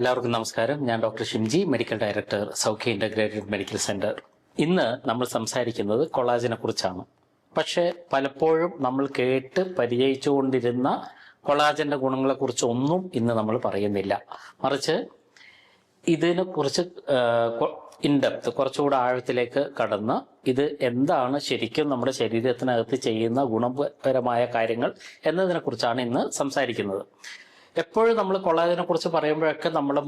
എല്ലാവർക്കും നമസ്കാരം. ഞാൻ doctor Shimji medical director Saukhya integrated medical centre. ഇന്ന് നമ്മൾ സംസാരിക്കുന്നത് കൊളാജിനെ കുറിച്ചാണ്. പക്ഷെ പലപ്പോഴും നമ്മൾ കേട്ട് പരിചയിച്ചുകൊണ്ടിരുന്ന കൊളാജന്റെ ഗുണങ്ങളെ കുറിച്ച് ഒന്നും ഇന്ന് നമ്മൾ പറയുന്നില്ല. മറിച്ച് ഇതിനെ കുറിച്ച് ഇൻഡെപ്ത് കുറച്ചുകൂടെ ആഴത്തിലേക്ക് കടന്ന് ഇത് എന്താണ് ശരിക്കും നമ്മുടെ ശരീരത്തിനകത്ത് ചെയ്യുന്ന ഗുണപരമായ കാര്യങ്ങൾ എന്നതിനെ കുറിച്ചാണ് ഇന്ന് സംസാരിക്കുന്നത്. എപ്പോഴും നമ്മൾ കൊളാജിനെ കുറിച്ച് പറയുമ്പോഴൊക്കെ നമ്മുടെ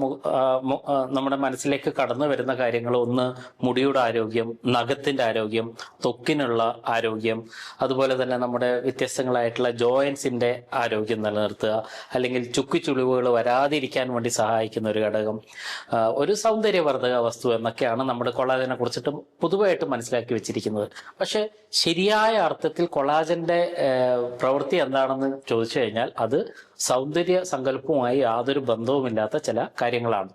നമ്മുടെ മനസ്സിലേക്ക് കടന്നു വരുന്ന കാര്യങ്ങൾ ഒന്ന് മുടിയുടെ ആരോഗ്യം നഖത്തിന്റെ ആരോഗ്യം തൊക്കിനുള്ള ആരോഗ്യം അതുപോലെ തന്നെ നമ്മുടെ വ്യത്യസ്തങ്ങളായിട്ടുള്ള ജോയിൻസിന്റെ ആരോഗ്യം നിലനിർത്തുക അല്ലെങ്കിൽ ചുക്കി ചുളിവുകൾ വരാതിരിക്കാൻ വേണ്ടി സഹായിക്കുന്ന ഒരു ഘടകം ഒരു സൗന്ദര്യവർദ്ധക വസ്തു എന്നൊക്കെയാണ് നമ്മുടെ കൊളാജനെ കുറിച്ചിട്ട് പൊതുവായിട്ട് മനസ്സിലാക്കി വെച്ചിരിക്കുന്നത്. പക്ഷെ ശരിയായ അർത്ഥത്തിൽ കൊളാജന്റെ പ്രവൃത്തി എന്താണെന്ന് ചോദിച്ചു കഴിഞ്ഞാൽ അത് സൗന്ദര്യ സങ്കല്പവുമായി യാതൊരു ബന്ധവുമില്ലാത്ത ചില കാര്യങ്ങളാണ്.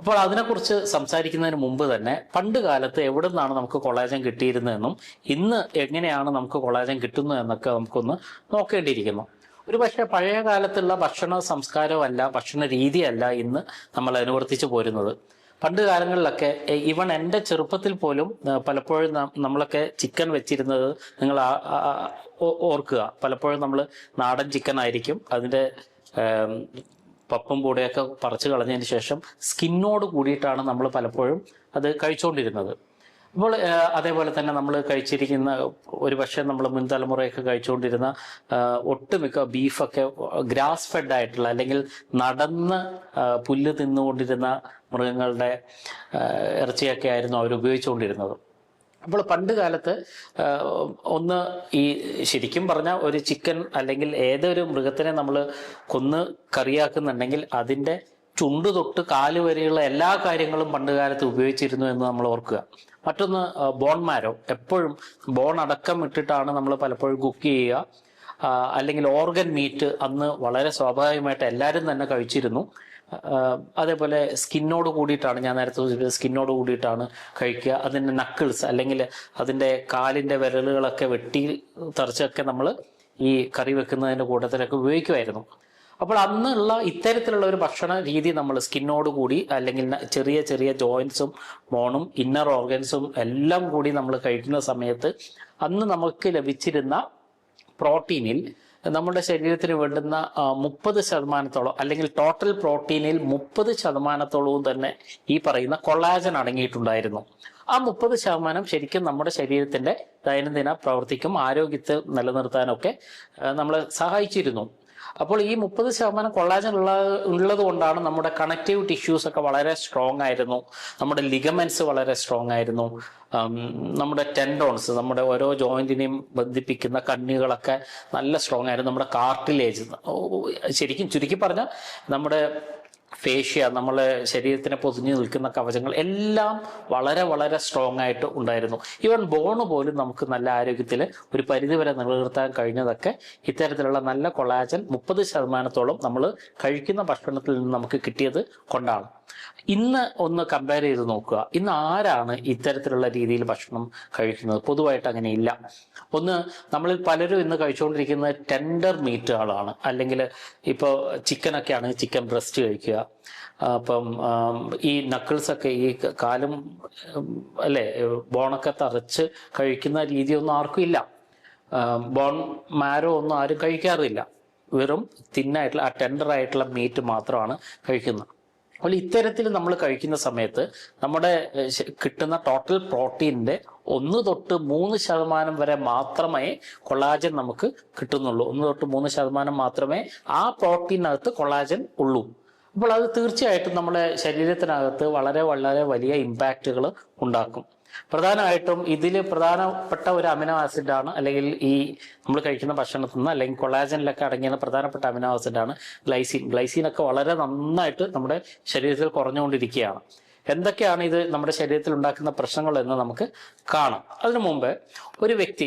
അപ്പോൾ അതിനെക്കുറിച്ച് സംസാരിക്കുന്നതിന് മുമ്പ് തന്നെ പണ്ട് കാലത്ത് എവിടെ നിന്നാണ് നമുക്ക് കൊളാജൻ കിട്ടിയിരുന്നതെന്നും ഇന്ന് എങ്ങനെയാണ് നമുക്ക് കൊളാജൻ കിട്ടുന്നത് എന്നൊക്കെ നമുക്കൊന്ന് നോക്കേണ്ടിയിരിക്കുന്നു. ഒരു പക്ഷേ പഴയ കാലത്തുള്ള ഭക്ഷണ സംസ്കാരമല്ല ഭക്ഷണ രീതിയല്ല ഇന്ന് നമ്മൾ അനുവർത്തിച്ചു പോരുന്നത്. പണ്ട് കാലങ്ങളിലൊക്കെ ഈവൺ എന്റെ ചെറുപ്പത്തിൽ പോലും പലപ്പോഴും നമ്മളൊക്കെ ചിക്കൻ വെച്ചിരുന്നത് നിങ്ങൾ ഓർക്കുക. പലപ്പോഴും നമ്മൾ നാടൻ ചിക്കൻ ആയിരിക്കും. അതിന്റെ പപ്പും കൂടെയൊക്കെ പറിച്ചു കളഞ്ഞതിന് ശേഷം സ്കിന്നോട് കൂടിയിട്ടാണ് നമ്മൾ പലപ്പോഴും അത് കഴിച്ചുകൊണ്ടിരുന്നത് അപ്പോൾ അതേപോലെ തന്നെ നമ്മൾ കഴിച്ചിരിക്കുന്ന ഒരു പക്ഷേ നമ്മൾ മുൻ തലമുറയൊക്കെ കഴിച്ചുകൊണ്ടിരുന്ന ഒട്ടുമിക്ക ബീഫൊക്കെ ഗ്രാസ് ഫെഡ് ആയിട്ടുള്ള അല്ലെങ്കിൽ നടന്ന് പുല്ല് തിന്നുകൊണ്ടിരുന്ന മൃഗങ്ങളുടെ ഇറച്ചിയൊക്കെ ആയിരുന്നു അവർ ഉപയോഗിച്ചുകൊണ്ടിരുന്നത്. അപ്പോൾ പണ്ട് കാലത്ത് ഒന്ന് ഈ ശരിക്കും പറഞ്ഞാൽ ഒരു ചിക്കൻ അല്ലെങ്കിൽ ഏതൊരു മൃഗത്തിനെ നമ്മൾ കൊന്ന് കറിയാക്കുന്നുണ്ടെങ്കിൽ അതിന്റെ ചുണ്ട് തൊട്ട് കാൽ വരെയുള്ള എല്ലാ കാര്യങ്ങളും പണ്ട് കാലത്ത് ഉപയോഗിച്ചിരുന്നു എന്ന് നമ്മൾ ഓർക്കുക. മറ്റൊന്ന് ബോൺ മാരോ എപ്പോഴും ബോൺ അടക്കം ഇട്ടിട്ടാണ് നമ്മൾ പലപ്പോഴും കുക്ക് ചെയ്യുക. അല്ലെങ്കിൽ ഓർഗൻ മീറ്റ് അന്ന് വളരെ സ്വാഭാവികമായിട്ട് എല്ലാവരും തന്നെ കഴിച്ചിരുന്നു. അതേപോലെ സ്കിന്നോട് കൂടിയിട്ടാണ് ഞാൻ നേരത്തെ സൂചിപ്പിച്ചത് സ്കിന്നോട് കൂടിയിട്ടാണ് കഴിക്കുക. അതിന്റെ നക്കിൾസ് അല്ലെങ്കിൽ അതിന്റെ കാലിന്റെ വിരലുകളൊക്കെ വെട്ടി തറച്ചൊക്കെ നമ്മൾ ഈ കറി വെക്കുന്നതിന്റെ കൂട്ടത്തിലൊക്കെ ഉപയോഗിക്കുമായിരുന്നു. അപ്പോൾ അന്നുള്ള ഇത്തരത്തിലുള്ള ഒരു ഭക്ഷണ രീതി നമ്മൾ സ്കിന്നോട് കൂടി അല്ലെങ്കിൽ ചെറിയ ചെറിയ ജോയിൻസും ബോണും ഇന്നർ ഓർഗൻസും എല്ലാം കൂടി നമ്മൾ കഴിക്കുന്ന സമയത്ത് അന്ന് നമുക്ക് ലഭിച്ചിരുന്ന പ്രോട്ടീനിൽ നമ്മുടെ ശരീരത്തിന് വേണ്ടുന്ന മുപ്പത് ശതമാനത്തോളം അല്ലെങ്കിൽ ടോട്ടൽ പ്രോട്ടീനിൽ മുപ്പത് ശതമാനത്തോളവും തന്നെ ഈ പറയുന്ന കൊളാജൻ അടങ്ങിയിട്ടുണ്ടായിരുന്നു. ആ മുപ്പത് ശതമാനം ശരിക്കും നമ്മുടെ ശരീരത്തിന്റെ ദൈനംദിന പ്രവർത്തിക്കും ആരോഗ്യത്തെ നിലനിർത്താനൊക്കെ നമ്മളെ സഹായിച്ചിരുന്നു. അപ്പോൾ ഈ മുപ്പത് ശതമാനം കൊള്ളാജൻ ഉള്ള ഉള്ളത് കൊണ്ടാണ് നമ്മുടെ കണക്റ്റീവ് ടിഷ്യൂസ് ഒക്കെ വളരെ സ്ട്രോങ് ആയിരുന്നു. നമ്മുടെ ലിഗമെന്റ്സ് വളരെ സ്ട്രോങ് ആയിരുന്നു. നമ്മുടെ ടെൻഡോൺസ് നമ്മുടെ ഓരോ ജോയിന്റിനെയും ബന്ധിപ്പിക്കുന്ന കണ്ണുകളൊക്കെ നല്ല സ്ട്രോങ് ആയിരുന്നു. നമ്മുടെ കാർട്ടിലേജ് ശരിക്കും ചുരുക്കി പറഞ്ഞാൽ നമ്മുടെ ഫേഷ്യ നമ്മളെ ശരീരത്തിനെ പൊതിഞ്ഞു നിൽക്കുന്ന കവചങ്ങൾ എല്ലാം വളരെ വളരെ സ്ട്രോങ് ആയിട്ട് ഉണ്ടായിരുന്നു. ഈവൻ ബോണ് പോലും നമുക്ക് നല്ല ആരോഗ്യത്തിൽ ഒരു പരിധിവരെ നിലനിർത്താൻ കഴിഞ്ഞതൊക്കെ ഇത്തരത്തിലുള്ള നല്ല കൊളാജൻ മുപ്പത് ശതമാനത്തോളം നമ്മൾ കഴിക്കുന്ന ഭക്ഷണത്തിൽ നിന്ന് നമുക്ക് കിട്ടിയത് കൊണ്ടാണ്. ഇന്ന് ഒന്ന് കമ്പയർ ചെയ്ത് നോക്കുക. ഇന്ന് ആരാണ് ഇത്തരത്തിലുള്ള രീതിയിൽ ഭക്ഷണം കഴിക്കുന്നത്? പൊതുവായിട്ട് അങ്ങനെ ഇല്ല ഒന്ന് നമ്മളിൽ പലരും ഇന്ന് കഴിച്ചുകൊണ്ടിരിക്കുന്നത് ടെൻഡർ മീറ്റുകളാണ് അല്ലെങ്കിൽ ഇപ്പോൾ ചിക്കനൊക്കെ ആണെങ്കിൽ ചിക്കൻ ബ്രസ്റ്റ് കഴിക്കുക. അപ്പം ഈ നക്കിൾസ് ഒക്കെ ഈ കാലും അല്ലേ ബോണൊക്കെ തറച്ച് കഴിക്കുന്ന രീതിയൊന്നും ആർക്കും ഇല്ല. ബോൺ മാരോ ഒന്നും ആരും കഴിക്കാറില്ല. വെറും തിന്നായിട്ടുള്ള ആ ടെൻഡർ ആയിട്ടുള്ള മീറ്റ് മാത്രമാണ് കഴിക്കുന്നത്. അപ്പോൾ ഇത്തരത്തിൽ നമ്മൾ കഴിക്കുന്ന സമയത്ത് നമ്മുടെ കിട്ടുന്ന ടോട്ടൽ പ്രോട്ടീനിന്റെ ഒന്ന് തൊട്ട് മൂന്ന് ശതമാനം വരെ മാത്രമേ കൊളാജൻ നമുക്ക് കിട്ടുന്നുള്ളൂ. ഒന്ന് തൊട്ട് മൂന്ന് ശതമാനം മാത്രമേ ആ പ്രോട്ടീനകത്ത് കൊളാജൻ ഉള്ളൂ. അപ്പോൾ അത് തീർച്ചയായിട്ടും നമ്മുടെ ശരീരത്തിനകത്ത് വളരെ വളരെ വലിയ ഇമ്പാക്റ്റുകൾ ഉണ്ടാക്കും. പ്രധാനമായിട്ടും ഇതിൽ പ്രധാനപ്പെട്ട ഒരു അമിനോ ആസിഡാണ് അല്ലെങ്കിൽ ഈ നമ്മൾ കഴിക്കുന്ന ഭക്ഷണത്തിൽ നിന്ന് അല്ലെങ്കിൽ കൊളാജനിലൊക്കെ അടങ്ങിയ പ്രധാനപ്പെട്ട അമിനോ ആസിഡാണ് ഗ്ലൈസിൻ. ഗ്ലൈസിൻ ഒക്കെ വളരെ നന്നായിട്ട് നമ്മുടെ ശരീരത്തിൽ കുറഞ്ഞുകൊണ്ടിരിക്കുകയാണ്. എന്തൊക്കെയാണ് ഇത് നമ്മുടെ ശരീരത്തിൽ ഉണ്ടാക്കുന്ന പ്രശ്നങ്ങൾ എന്ന് നമുക്ക് കാണാം. അതിനു മുമ്പ് ഒരു വ്യക്തി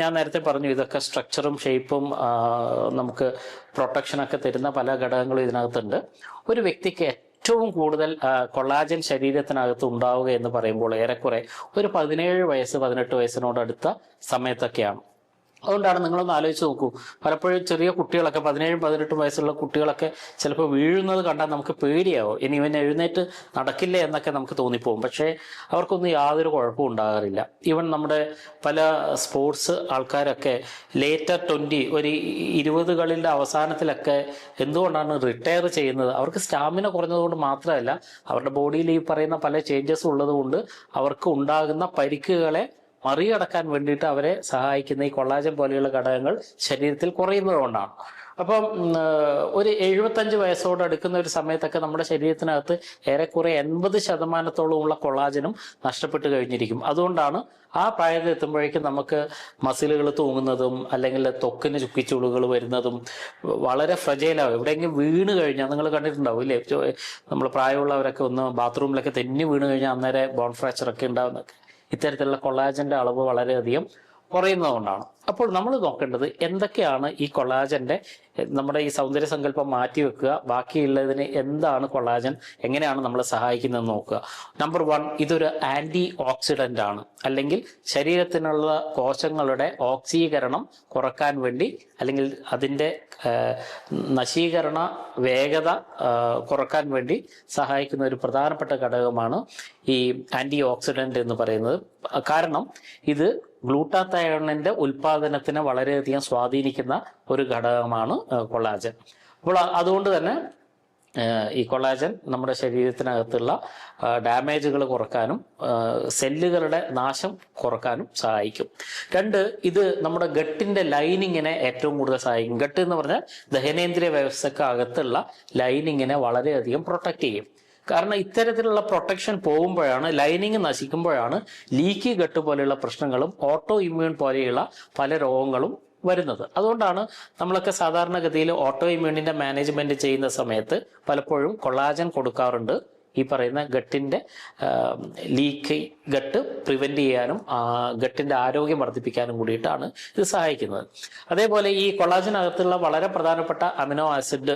ഞാൻ നേരത്തെ പറഞ്ഞു ഇതൊക്കെ സ്ട്രക്ചറും ഷേപ്പും നമുക്ക് പ്രൊട്ടക്ഷനൊക്കെ തരുന്ന പല ഘടകങ്ങളും ഇതിനകത്തുണ്ട്. ഒരു വ്യക്തിക്ക് ഏറ്റവും കൂടുതൽ കൊളാജൻ ശരീരത്തിനകത്ത് ഉണ്ടാവുക എന്ന് പറയുമ്പോൾ ഏറെക്കുറെ ഒരു പതിനേഴ് വയസ്സ് പതിനെട്ട് വയസ്സിനോടടുത്ത സമയത്തൊക്കെയാണ്. അതുകൊണ്ടാണ് നിങ്ങളൊന്ന് ആലോചിച്ച് നോക്കൂ. പലപ്പോഴും ചെറിയ കുട്ടികളൊക്കെ പതിനേഴും പതിനെട്ടും വയസ്സുള്ള കുട്ടികളൊക്കെ ചിലപ്പോൾ വീഴുന്നത് കണ്ടാൽ നമുക്ക് പേടിയാവും. ഇനി ഇവൻ എഴുന്നേറ്റ് നടക്കില്ല എന്നൊക്കെ നമുക്ക് തോന്നിപ്പോകും. പക്ഷേ അവർക്കൊന്നും യാതൊരു കുഴപ്പവും ഉണ്ടാകാറില്ല. ഈവൻ നമ്മുടെ പല സ്പോർട്സ് ആൾക്കാരൊക്കെ ലേറ്റർ ട്വന്റി ഒരു ഇരുപതുകളിന്റെ അവസാനത്തിലൊക്കെ എന്തുകൊണ്ടാണ് റിട്ടയർ ചെയ്യുന്നത്? അവർക്ക് സ്റ്റാമിന കുറഞ്ഞതുകൊണ്ട് മാത്രമല്ല അവരുടെ ബോഡിയിൽ ഈ പറയുന്ന പല ചേഞ്ചസ് ഉള്ളതുകൊണ്ട് അവർക്ക് ഉണ്ടാകുന്ന പരിക്കുകളെ മറികടക്കാൻ വേണ്ടിയിട്ട് അവരെ സഹായിക്കുന്ന ഈ കൊള്ളാജൻ പോലെയുള്ള ഘടകങ്ങൾ ശരീരത്തിൽ കുറയുന്നതുകൊണ്ടാണ്. അപ്പം ഒരു എഴുപത്തഞ്ച് വയസ്സോട് അടുക്കുന്ന ഒരു സമയത്തൊക്കെ നമ്മുടെ ശരീരത്തിനകത്ത് ഏറെക്കുറെ എൺപത് ശതമാനത്തോളമുള്ള കൊള്ളാജനും നഷ്ടപ്പെട്ട് കഴിഞ്ഞിരിക്കും. അതുകൊണ്ടാണ് ആ പ്രായത്തിൽ എത്തുമ്പോഴേക്കും നമുക്ക് മസിലുകൾ തൂങ്ങുന്നതും അല്ലെങ്കിൽ തൊക്കിന് ചുക്കിച്ചുളുകൾ വരുന്നതും വളരെ ഫ്രജൈലാവും എവിടെയെങ്കിലും വീണ് കഴിഞ്ഞാൽ നിങ്ങൾ കണ്ടിട്ടുണ്ടാവും ഇല്ലേ? നമ്മൾ പ്രായമുള്ളവരൊക്കെ ഒന്ന് ബാത്റൂമിലൊക്കെ തെന്നി വീണ് കഴിഞ്ഞാൽ അന്നേരം ബോൺ ഫ്രാക്ചർ ഒക്കെ ഉണ്ടാവുന്നൊക്കെ. ഇത്തരത്തിലുള്ള കൊളാജന്റെ അളവ് വളരെയധികം കുറയുന്നതുകൊണ്ടാണ്. അപ്പോൾ നമ്മൾ നോക്കേണ്ടത് എന്തൊക്കെയാണ് ഈ കൊളാജന്റെ നമ്മുടെ ഈ സൗന്ദര്യ സങ്കല്പം മാറ്റി വെക്കുക ബാക്കിയുള്ളതിന് എന്താണ് കൊളാജൻ എങ്ങനെയാണ് നമ്മളെ സഹായിക്കുന്നത് നോക്കുക. നമ്പർ വൺ ഇതൊരു ആന്റി ഓക്സിഡന്റ് ആണ്. അല്ലെങ്കിൽ ശരീരത്തിനുള്ള കോശങ്ങളുടെ ഓക്സീകരണം കുറയ്ക്കാൻ വേണ്ടി അല്ലെങ്കിൽ അതിന്റെ നശീകരണ വേഗത കുറയ്ക്കാൻ വേണ്ടി സഹായിക്കുന്ന ഒരു പ്രധാനപ്പെട്ട ഘടകമാണ് ഈ ആന്റി ഓക്സിഡന്റ് എന്ന് പറയുന്നത്. കാരണം ഇത് ഗ്ലൂട്ടാത്തയോണിന്റെ ഉൽപാദനത്തിന് വളരെയധികം സ്വാധീനിക്കുന്ന ഒരു ഘടകമാണ് കൊളാജൻ. അപ്പോൾ അതുകൊണ്ട് തന്നെ ഈ കൊളാജൻ നമ്മുടെ ശരീരത്തിനകത്തുള്ള ഡാമേജുകൾ കുറക്കാനും സെല്ലുകളുടെ നാശം കുറക്കാനും സഹായിക്കും. രണ്ട് ഇത് നമ്മുടെ ഗട്ടിന്റെ ലൈനിങ്ങിനെ ഏറ്റവും കൂടുതൽ സഹായിക്കും. ഗട്ട് എന്ന് പറഞ്ഞാൽ ദഹനേന്ദ്രിയ വ്യവസ്ഥക്കകത്തുള്ള ലൈനിങ്ങിനെ വളരെയധികം പ്രൊട്ടക്ട് ചെയ്യും. കാരണം ഇത്തരത്തിലുള്ള പ്രൊട്ടക്ഷൻ പോകുമ്പോഴാണ് ലൈനിങ് നശിക്കുമ്പോഴാണ് ലീക്കി ഗട്ട് പോലെയുള്ള പ്രശ്നങ്ങളും ഓട്ടോ ഇമ്മ്യൂൺ പോലെയുള്ള പല രോഗങ്ങളും വരുന്നത്. അതുകൊണ്ടാണ് നമ്മളൊക്കെ സാധാരണഗതിയിൽ ഓട്ടോ ഇമ്മ്യൂണിന്റെ മാനേജ്മെന്റ് ചെയ്യുന്ന സമയത്ത് പലപ്പോഴും കൊളാജൻ കൊടുക്കാറുണ്ട് ഈ പറയുന്ന ഗട്ടിന്റെ ലീക്ക് ഗട്ട് പ്രിവെന്റ് ചെയ്യാനും ഗട്ടിന്റെ ആരോഗ്യം വർദ്ധിപ്പിക്കാനും കൂടിയിട്ടാണ് ഇത് സഹായിക്കുന്നത്. അതേപോലെ ഈ കൊളാജിനകത്തുള്ള വളരെ പ്രധാനപ്പെട്ട അമിനോ ആസിഡ്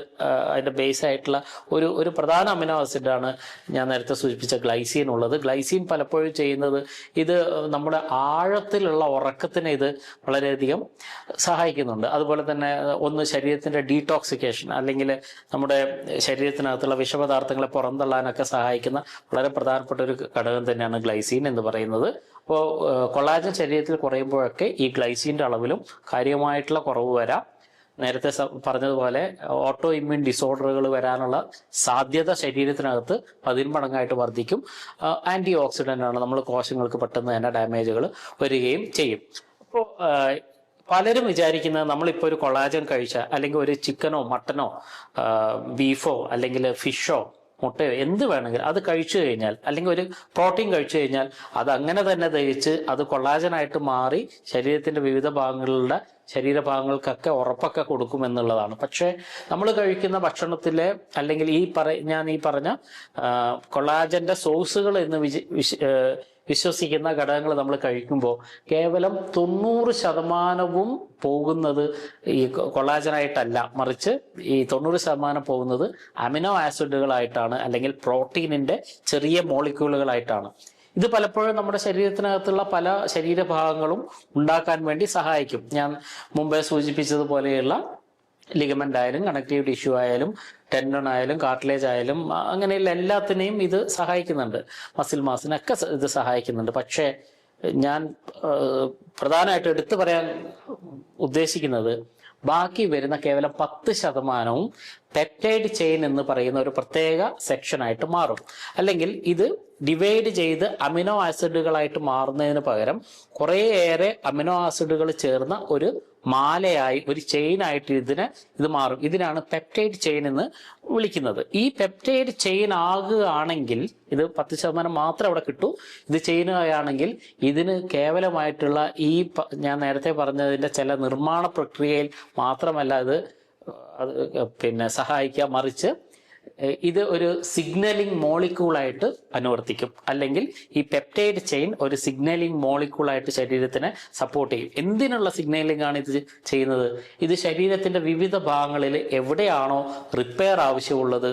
അതിന്റെ ബേസ് ആയിട്ടുള്ള ഒരു ഒരു പ്രധാന അമിനോ ആസിഡാണ് ഞാൻ നേരത്തെ സൂചിപ്പിച്ച ഗ്ലൈസീൻ ഉള്ളത്. ഗ്ലൈസീൻ പലപ്പോഴും ചെയ്യുന്നത് ഇത് നമ്മുടെ ആഴത്തിലുള്ള ഉറക്കത്തിന് ഇത് വളരെയധികം സഹായിക്കുന്നുണ്ട്. അതുപോലെ തന്നെ ഒന്ന് ശരീരത്തിന്റെ ഡീടോക്സിക്കേഷൻ അല്ലെങ്കിൽ നമ്മുടെ ശരീരത്തിനകത്തുള്ള വിഷപദാർത്ഥങ്ങളെ പുറന്തള്ളാനൊക്കെ സഹായിക്കുന്ന വളരെ പ്രധാനപ്പെട്ട ഒരു ഘടകം തന്നെയാണ് ഗ്ലൈസീൻ. എന്ന് പറയുന്നത്. അപ്പോൾ കൊളാജൻ ശരീരത്തിൽ കുറയുമ്പോഴൊക്കെ ഈ ഗ്ലൈസിന്റെ അളവിലും കാര്യമായിട്ടുള്ള കുറവ് വരാം. നേരത്തെ പറഞ്ഞതുപോലെ ഓട്ടോ ഇമ്മ്യൂൺ ഡിസോർഡറുകൾ വരാനുള്ള സാധ്യത ശരീരത്തിനകത്ത് പതിന്മടങ്ങായിട്ട് വർദ്ധിക്കും. ആന്റി ഓക്സിഡന്റ് ആണ് നമ്മൾ കോശങ്ങൾക്ക് പെട്ടെന്ന് തന്നെ ഡാമേജുകൾ വരികയും ചെയ്യും. അപ്പോൾ പലരും വിചാരിക്കുന്നത് നമ്മളിപ്പോൾ ഒരു കൊളാജൻ കഴിച്ച അല്ലെങ്കിൽ ഒരു ചിക്കനോ മട്ടനോ ബീഫോ അല്ലെങ്കിൽ ഫിഷോ മുട്ടയോ എന്ത് വേണമെങ്കിലും അത് കഴിച്ചു കഴിഞ്ഞാൽ അല്ലെങ്കിൽ ഒരു പ്രോട്ടീൻ കഴിച്ചു കഴിഞ്ഞാൽ അത് അങ്ങനെ തന്നെ ദഹിച്ച് അത് കൊള്ളാജനായിട്ട് മാറി ശരീരത്തിന്റെ വിവിധ ഭാഗങ്ങളുടെ ശരീരഭാഗങ്ങൾക്കൊക്കെ ഉറപ്പൊക്കെ കൊടുക്കും എന്നുള്ളതാണ്. പക്ഷേ നമ്മൾ കഴിക്കുന്ന ഭക്ഷണത്തിലെ അല്ലെങ്കിൽ ഈ പറ ഞാൻ ഈ പറഞ്ഞ കൊളാജന്റെ സോഴ്സുകൾ എന്ന് വിശ- വിശ്വസിക്കുന്ന ഘടകങ്ങൾ നമ്മൾ കഴിക്കുമ്പോൾ കേവലം തൊണ്ണൂറ് ശതമാനവും പോകുന്നത് ഈ കൊളാജനായിട്ടല്ല. മറിച്ച് ഈ തൊണ്ണൂറ് ശതമാനം പോകുന്നത് അമിനോ ആസിഡുകളായിട്ടാണ് അല്ലെങ്കിൽ പ്രോട്ടീനിന്റെ ചെറിയ മോളിക്യൂളുകളായിട്ടാണ്. ഇത് പലപ്പോഴും നമ്മുടെ ശരീരത്തിനകത്തുള്ള പല ശരീരഭാഗങ്ങളും ഉണ്ടാക്കാൻ വേണ്ടി സഹായിക്കും. ഞാൻ മുമ്പേ സൂചിപ്പിച്ചതുപോലെയുള്ള ലിഗമെന്റ് ആയാലും കണക്റ്റീവ് ടിഷ്യൂ ആയാലും ടെൻഡൺ ആയാലും കാർട്ടിലേജ് ആയാലും അങ്ങനെയുള്ള എല്ലാത്തിനെയും ഇത് സഹായിക്കുന്നുണ്ട്. മസിൽ മാസിനൊക്കെ ഇത് സഹായിക്കുന്നുണ്ട്. പക്ഷേ ഞാൻ പ്രധാനമായിട്ട് എടുത്തു പറയാൻ ഉദ്ദേശിക്കുന്നത് ബാക്കി വരുന്ന കേവലം പത്ത് ശതമാനവും പെപ്റ്റൈഡ് ചെയിൻ എന്ന് പറയുന്ന ഒരു പ്രത്യേക സെക്ഷനായിട്ട് മാറും. അല്ലെങ്കിൽ ഇത് ഡിവൈഡ് ചെയ്ത് അമിനോ ആസിഡുകളായിട്ട് മാറുന്നതിന് പകരം കുറേയേറെ അമിനോ ആസിഡുകൾ ചേർന്ന ഒരു മാലയായി ഒരു ചെയിനായിട്ട് ഇതിന് ഇത് മാറും. ഇതിനാണ് പെപ്റ്റൈഡ് ചെയിൻ എന്ന് വിളിക്കുന്നത്. ഈ പെപ്റ്റൈഡ് ചെയിൻ ആകുകയാണെങ്കിൽ ഇത് പത്ത് ശതമാനം മാത്രം അവിടെ കിട്ടൂ. ഇത് ചെയ്യുകയാണെങ്കിൽ ഇതിന് കേവലമായിട്ടുള്ള ഈ ഞാൻ നേരത്തെ പറഞ്ഞതിന്റെ ചില നിർമ്മാണ പ്രക്രിയയിൽ മാത്രമല്ല ഇത് പിന്നെ സഹായിക്കുക മറിച്ച് ഇത് ഒരു സിഗ്നലിംഗ് മോളിക്യൂളായിട്ട് അനുവർത്തിക്കും. അല്ലെങ്കിൽ ഈ പെപ്റ്റൈഡ് ചെയിൻ ഒരു സിഗ്നലിംഗ് മോളിക്യൂളായിട്ട് ശരീരത്തിനെ സപ്പോർട്ട് ചെയ്യും. എന്തിനുള്ള സിഗ്നലിംഗ് ആണ് ഇത് ചെയ്യുന്നത്? ഇത് ശരീരത്തിന്റെ വിവിധ ഭാഗങ്ങളിൽ എവിടെയാണോ റിപ്പയർ ആവശ്യമുള്ളത്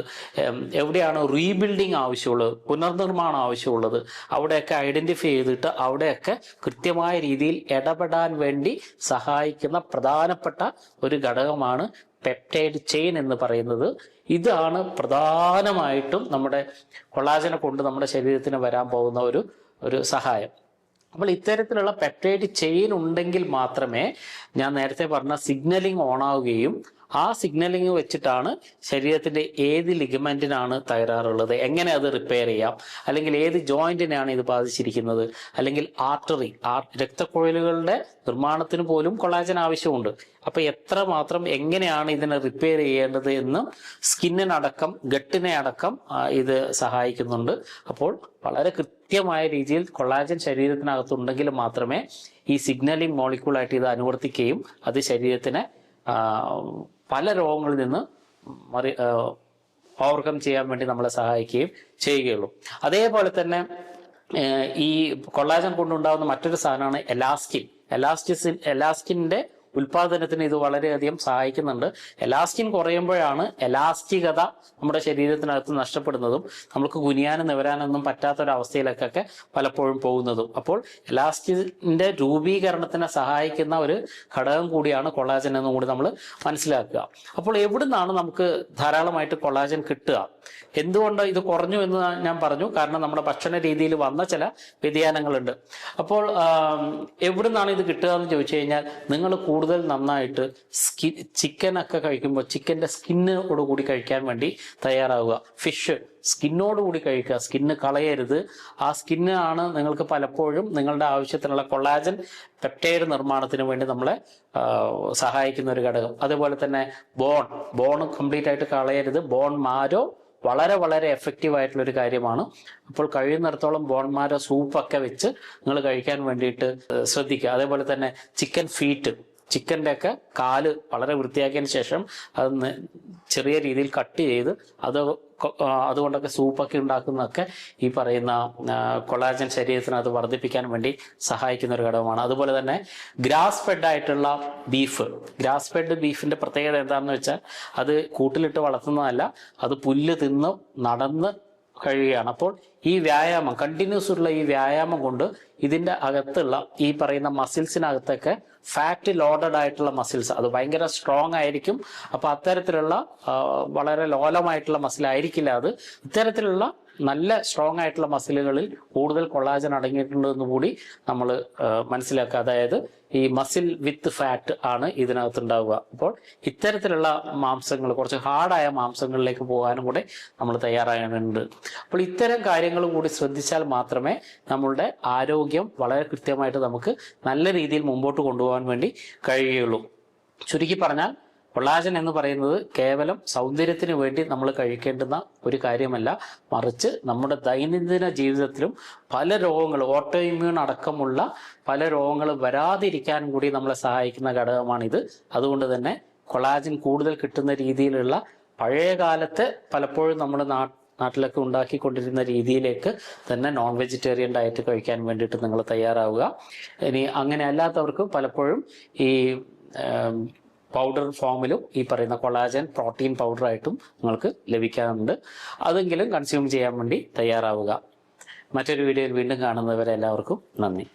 എവിടെയാണോ റീബിൽഡിംഗ് ആവശ്യമുള്ളത് പുനർനിർമ്മാണം ആവശ്യമുള്ളത് അവിടെയൊക്കെ ഐഡന്റിഫൈ ചെയ്തിട്ട് അവിടെയൊക്കെ കൃത്യമായ രീതിയിൽ ഇടപെടാൻ വേണ്ടി സഹായിക്കുന്ന പ്രധാനപ്പെട്ട ഒരു ഘടകമാണ് പെപ്റ്റൈഡ് ചെയിൻ എന്ന് പറയുന്നത് ഇതാണ് പ്രധാനമായിട്ടും നമ്മുടെ കൊളാജനെ കൊണ്ട് നമ്മുടെ ശരീരത്തിന് വരാൻ പോകുന്ന ഒരു ഒരു സഹായം. അപ്പോൾ ഇത്തരത്തിലുള്ള പെപ്റ്റൈഡ് ചെയിൻ ഉണ്ടെങ്കിൽ മാത്രമേ ഞാൻ നേരത്തെ പറഞ്ഞ സിഗ്നലിംഗ് ഓൺ ആവുകയും ആ സിഗ്നലിംഗ് വെച്ചിട്ടാണ് ശരീരത്തിന്റെ ഏത് ലിഗമെന്റിനാണ് തകരാറുള്ളത് എങ്ങനെ അത് റിപ്പയർ ചെയ്യാം അല്ലെങ്കിൽ ഏത് ജോയിന്റിനെയാണ് ഇത് ബാധിച്ചിരിക്കുന്നത് അല്ലെങ്കിൽ ആർട്ടറി രക്തക്കുഴലുകളുടെ നിർമ്മാണത്തിന് പോലും കൊളാജൻ ആവശ്യമുണ്ട്. അപ്പൊ എത്ര മാത്രം എങ്ങനെയാണ് ഇതിനെ റിപ്പയർ ചെയ്യേണ്ടത് എന്നും സ്കിന്നിനടക്കം ഗട്ടിനെ അടക്കം ഇത് സഹായിക്കുന്നുണ്ട്. അപ്പോൾ വളരെ കൃത്യമായ രീതിയിൽ കൊളാജൻ ശരീരത്തിനകത്തുണ്ടെങ്കിൽ മാത്രമേ ഈ സിഗ്നലിംഗ് മോളിക്യൂളായിട്ട് ഇത് അനുവർത്തിക്കുകയും അത് ശരീരത്തിന് പല രോഗങ്ങളിൽ നിന്ന് മറി ഓവർകം ചെയ്യാൻ വേണ്ടി നമ്മളെ സഹായിക്കുകയും ചെയ്യുകയുള്ളൂ. അതേപോലെ തന്നെ ഈ കൊള്ളാജൻ കൊണ്ടുണ്ടാകുന്ന മറ്റൊരു സാധനമാണ് എലാസ്റ്റിൻ എലാസ്റ്റിസിൻ എലാസ്റ്റിന്റെ ഉൽപാദനത്തിന് ഇത് വളരെയധികം സഹായിക്കുന്നുണ്ട്. എലാസ്റ്റിൻ കുറയുമ്പോഴാണ് എലാസ്റ്റികത നമ്മുടെ ശരീരത്തിനകത്ത് നഷ്ടപ്പെടുന്നതും നമുക്ക് കുനിയാനും നിവരാനൊന്നും പറ്റാത്തൊരവസ്ഥയിലേക്കൊക്കെ പലപ്പോഴും പോകുന്നതും. അപ്പോൾ എലാസ്റ്റിന്റെ രൂപീകരണത്തിനെ സഹായിക്കുന്ന ഒരു ഘടകം കൂടിയാണ് കൊളാജൻ എന്നും കൂടി നമ്മൾ മനസ്സിലാക്കുക. അപ്പോൾ എവിടുന്നാണ് നമുക്ക് ധാരാളമായിട്ട് കൊളാജൻ കിട്ടുക? എന്തുകൊണ്ട് ഇത് കുറഞ്ഞു എന്ന് ഞാൻ പറഞ്ഞു. കാരണം നമ്മുടെ ഭക്ഷണ രീതിയിൽ വന്ന ചില വ്യതിയാനങ്ങളുണ്ട്. അപ്പോൾ എവിടുന്നാണ് ഇത് കിട്ടുക എന്ന് ചോദിച്ചു കഴിഞ്ഞാൽ നിങ്ങൾ കൂടുതൽ നന്നായിട്ട് സ്കിൻ ചിക്കൻ ഒക്കെ കഴിക്കുമ്പോൾ ചിക്കന്റെ സ്കിന്നോട് കൂടി കഴിക്കാൻ വേണ്ടി തയ്യാറാവുക. ഫിഷ് സ്കിന്നോട് കൂടി കഴിക്കുക. സ്കിന്ന് കളയരുത്. ആ സ്കിന്ന് ആണ് നിങ്ങൾക്ക് പലപ്പോഴും നിങ്ങളുടെ ആവശ്യത്തിനുള്ള കൊളാജൻ പെപ്റ്റൈഡ് നിർമ്മാണത്തിന് വേണ്ടി നമ്മളെ സഹായിക്കുന്ന ഒരു ഘടകം. അതുപോലെ തന്നെ ബോൺ ബോൺ കംപ്ലീറ്റ് ആയിട്ട് കളയരുത്. ബോൺ മാരോ വളരെ വളരെ എഫക്റ്റീവ് ആയിട്ടുള്ള ഒരു കാര്യമാണ്. അപ്പോൾ കഴിയുന്നിടത്തോളം ബോൺമാരോ സൂപ്പൊക്കെ വെച്ച് നിങ്ങൾ കഴിക്കാൻ വേണ്ടിയിട്ട് ശ്രദ്ധിക്കുക. അതേപോലെ തന്നെ ചിക്കൻ ഫീറ്റ് ചിക്കന്റെ ഒക്കെ കാൽ വളരെ വൃത്തിയാക്കിയതിന് ശേഷം അത് ചെറിയ രീതിയിൽ കട്ട് ചെയ്ത് അത് അതുകൊണ്ടൊക്കെ സൂപ്പൊക്കെ ഉണ്ടാക്കുന്നതൊക്കെ ഈ പറയുന്ന കൊളാജൻ ശരീരത്തിന് അത് വർദ്ധിപ്പിക്കാൻ വേണ്ടി സഹായിക്കുന്ന ഒരു ഘടകമാണ്. അതുപോലെ തന്നെ ഗ്രാസ് ഫെഡ് ആയിട്ടുള്ള ബീഫ്. ഗ്രാസ് ഫെഡ് ബീഫിന്റെ പ്രത്യേകത എന്താണെന്ന് വെച്ചാൽ അത് കൂട്ടിലിട്ട് വളർത്തുന്നതല്ല അത് പുല്ല് തിന്ന് നടന്ന് കഴിയുകയാണ്. അപ്പോൾ ഈ വ്യായാമം കണ്ടിന്യൂസ് ഉള്ള ഈ വ്യായാമം കൊണ്ട് ഇതിന്റെ അകത്തുള്ള ഈ പറയുന്ന മസിൽസിനകത്തൊക്കെ ഫാറ്റ് ലോഡഡ് ആയിട്ടുള്ള മസിൽസ് അത് ഭയങ്കര സ്ട്രോങ് ആയിരിക്കും. അപ്പൊ അത്തരത്തിലുള്ള വളരെ ലോലമായിട്ടുള്ള മസിൽ ആയിരിക്കില്ല അത്. ഇത്തരത്തിലുള്ള നല്ല സ്ട്രോങ് ആയിട്ടുള്ള മസിലുകളിൽ കൂടുതൽ കൊളാജൻ അടങ്ങിയിട്ടുണ്ട് എന്ന് കൂടി നമ്മൾ മനസ്സിലാക്കുക. അതായത് ഈ മസിൽ വിത്ത് ഫാറ്റ് ആണ് ഇതിനകത്ത് ഉണ്ടാവുക അപ്പോൾ ഇത്തരത്തിലുള്ള മാംസങ്ങൾ കുറച്ച് ഹാർഡായ മാംസങ്ങളിലേക്ക് പോകാനും കൂടെ നമ്മൾ തയ്യാറാകുന്നുണ്ട് അപ്പോൾ ഇത്തരം കാര്യങ്ങൾ കൂടി ശ്രദ്ധിച്ചാൽ മാത്രമേ നമ്മളുടെ ആരോഗ്യം വളരെ കൃത്യമായിട്ട് നമുക്ക് നല്ല രീതിയിൽ മുമ്പോട്ട് കൊണ്ടുപോകാൻ വേണ്ടി കഴിയുകയുള്ളൂ. ചുരുക്കി പറഞ്ഞാൽ കൊളാജൻ എന്ന് പറയുന്നത് കേവലം സൗന്ദര്യത്തിന് വേണ്ടി നമ്മൾ കഴിക്കേണ്ടുന്ന ഒരു കാര്യമല്ല. മറിച്ച് നമ്മുടെ ദൈനംദിന ജീവിതത്തിലും പല രോഗങ്ങൾ ഓട്ടോ ഇമ്മ്യൂൺ അടക്കമുള്ള പല രോഗങ്ങൾ വരാതിരിക്കാൻ കൂടി നമ്മളെ സഹായിക്കുന്ന ഘടകമാണിത്. അതുകൊണ്ട് തന്നെ കൊളാജൻ കൂടുതൽ കിട്ടുന്ന രീതിയിലുള്ള പഴയ കാലത്തെ പലപ്പോഴും നമ്മുടെ നാ നാട്ടിലൊക്കെ ഉണ്ടാക്കിക്കൊണ്ടിരുന്ന രീതിയിലേക്ക് തന്നെ നോൺ വെജിറ്റേറിയൻ ഡയറ്റ് കഴിക്കാൻ വേണ്ടിയിട്ട് നിങ്ങൾ തയ്യാറാവുക. ഇനി അങ്ങനെ അല്ലാത്തവർക്ക് പലപ്പോഴും ഈ പൗഡർ ഫോമിലും ഈ പറയുന്ന കൊളാജൻ പ്രോട്ടീൻ പൗഡറായിട്ടും നിങ്ങൾക്ക് ലഭിക്കാറുണ്ട്. അതെങ്കിലും കൺസ്യൂം ചെയ്യാൻ വേണ്ടി തയ്യാറാവുക. മറ്റൊരു വീഡിയോയിൽ വീണ്ടും കാണുന്നവരെ എല്ലാവർക്കും നന്ദി.